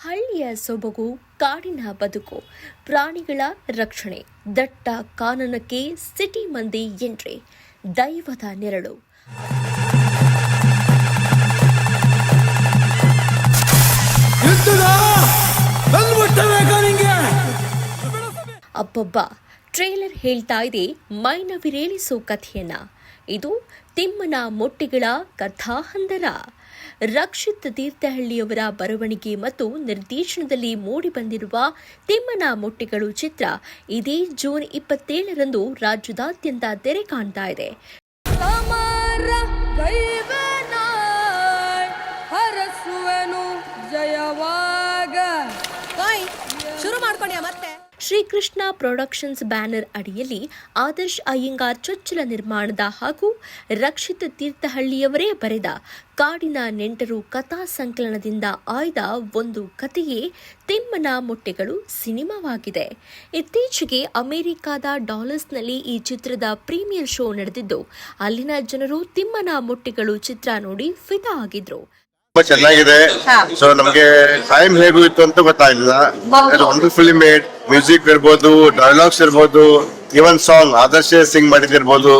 ಹಳ್ಳಿಯ ಸೊಬಗು ಕಾಡಿನ ಬದುಕು ಪ್ರಾಣಿಗಳ ರಕ್ಷಣೆ ದಟ್ಟ ಕಾನನಕ್ಕೆ ಸಿಟಿ ಮಂದಿ ಎಂಟ್ರಿ ದೈವದ ನೆರಳು. ಅಬ್ಬಬ್ಬಾ ಟ್ರೇಲರ್ ಹೇಳ್ತಾ ಇದೆ ಮೈನವಿರೇಳಿಸೋ ಕಥೆಯನ್ನ. ಇದು ತಿಮ್ಮನ ಮೊಟ್ಟೆಗಳ ಕಥಾಹಂದರ. ರಕ್ಷಿತ್ ತೀರ್ಥಹಳ್ಳಿಯವರ ಬರವಣಿಗೆ ಮತ್ತು ನಿರ್ದೇಶನದಲ್ಲಿ ಮೂಡಿಬಂದಿರುವ ತಿಮ್ಮನ ಮೊಟ್ಟೆಗಳು ಚಿತ್ರ ಇದೇ ಜೂನ್ ಇಪ್ಪತ್ತೇಳರಂದು ರಾಜ್ಯದಾದ್ಯಂತ ತೆರೆ ಕಾಣ್ತಾ ಇದೆ. ಶುರು ಮಾಡ್ಕೊಂಡ್ಯಾ ಮತ್ತೆ? ಶ್ರೀಕೃಷ್ಣ ಪ್ರೊಡಕ್ಷನ್ಸ್ ಬ್ಯಾನರ್ ಅಡಿಯಲ್ಲಿ ಆದರ್ಶ್ ಅಯ್ಯಂಗಾರ್ ಚೊಚ್ಚಲ ನಿರ್ಮಾಣದ ಹಾಗೂ ರಕ್ಷಿತ ತೀರ್ಥಹಳ್ಳಿಯವರೇ ಬರೆದ ಕಾಡಿನ ನೆಂಟರು ಕಥಾ ಸಂಕಲನದಿಂದ ಆಯ್ದ ಒಂದು ಕಥೆಯೇ ತಿಮ್ಮನ ಮೊಟ್ಟೆಗಳು ಸಿನಿಮಾವಾಗಿದೆ. ಇತ್ತೀಚೆಗೆ ಅಮೆರಿಕಾದ ಡಾಲರ್ಸ್ನಲ್ಲಿ ಈ ಚಿತ್ರದ ಪ್ರೀಮಿಯರ್ ಶೋ ನಡೆದಿದ್ದು, ಅಲ್ಲಿನ ಜನರು ತಿಮ್ಮನ ಮೊಟ್ಟೆಗಳು ಚಿತ್ರ ನೋಡಿ ಫಿದಾ ಆಗಿದ್ರು. ತುಂಬಾ ಚೆನ್ನಾಗಿದೆ. ಸೊ ನಮ್ಗೆ ಟೈಮ್ ಹೇಗೋಯ್ತು ಅಂತ ಗೊತ್ತಾಗಿಲ್ಲ ವಂಡರ್ಫುಲ್ಲಿ ಮೇಡ್ ಮ್ಯೂಸಿಕ್ ಇರ್ಬೋದು ಡೈಲಾಗ್ಸ್ ಇರ್ಬೋದು even song Adarsha sing ಮಾಡಿದಿರ್ಬೋದು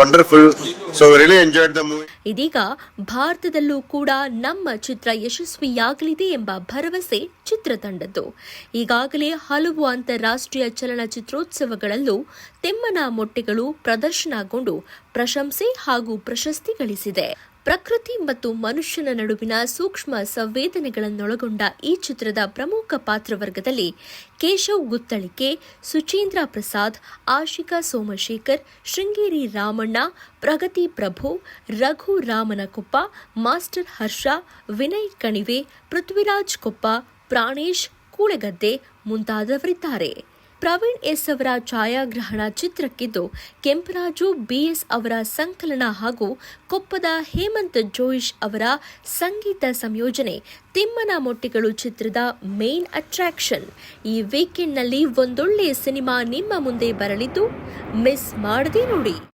wonderful so really enjoyed the movie ಇದೀಗ ಭಾರತದಲ್ಲೂ ಕೂಡ ನಮ್ಮ ಚಿತ್ರ ಯಶಸ್ವಿಯಾಗಲಿದೆ ಎಂಬ ಭರವಸೆ ಚಿತ್ರತಂಡದ್ದು. ಈಗಾಗಲೇ ಹಲವು ಅಂತಾರಾಷ್ಟ್ರೀಯ ಚಲನಚಿತ್ರೋತ್ಸವಗಳಲ್ಲೂ ತೆಮ್ಮನ ಮೊಟ್ಟೆಗಳು ಪ್ರದರ್ಶನಗೊಂಡು ಪ್ರಶಂಸೆ ಹಾಗೂ ಪ್ರಶಸ್ತಿ ಗಳಿಸಿದೆ. ಪ್ರಕೃತಿ ಮತ್ತು ಮನುಷ್ಯನ ನಡುವಿನ ಸೂಕ್ಷ್ಮ ಸಂವೇದನೆಗಳನ್ನೊಳಗೊಂಡ ಈ ಚಿತ್ರದ ಪ್ರಮುಖ ಪಾತ್ರವರ್ಗದಲ್ಲಿ ಕೇಶವ್ ಗುತ್ತಳಿಕೆ, ಸುಚೇಂದ್ರ ಪ್ರಸಾದ್, ಆಶಿಕಾ ಸೋಮಶೇಖರ್, ಶೃಂಗೇರಿ ರಾಮಣ್ಣ, ಪ್ರಗತಿ ಪ್ರಭು, ರಘು ರಾಮನಕೊಪ್ಪ, ಮಾಸ್ಟರ್ ಹರ್ಷ, ವಿನಯ್ ಕಣಿವೆ, ಪೃಥ್ವಿರಾಜ್ ಕೊಪ್ಪ, ಪ್ರಾಣೇಶ್ ಕೂಳೆಗದ್ದೆ ಮುಂತಾದವರಿದ್ದಾರೆ. ಪ್ರವೀಣ್ ಎಸ್ ಅವರ ಛಾಯಾಗ್ರಹಣ ಚಿತ್ರಕ್ಕಿದ್ದು ಕೆಂಪರಾಜು ಬಿಎಸ್ ಅವರ ಸಂಕಲನ ಹಾಗೂ ಕೊಪ್ಪದ ಹೇಮಂತ್ ಜೋಯಿಶ್ ಅವರ ಸಂಗೀತ ಸಂಯೋಜನೆ ತಿಮ್ಮನ ಮೊಟ್ಟೆಗಳು ಚಿತ್ರದ ಮೇನ್ ಅಟ್ರಾಕ್ಷನ್. ಈ ವೀಕೆಂಡ್ನಲ್ಲಿ ಒಂದೊಳ್ಳೆ ಸಿನಿಮಾ ನಿಮ್ಮ ಮುಂದೆ ಬರಲಿದ್ದು ಮಿಸ್ ಮಾಡದೆ ನೋಡಿ.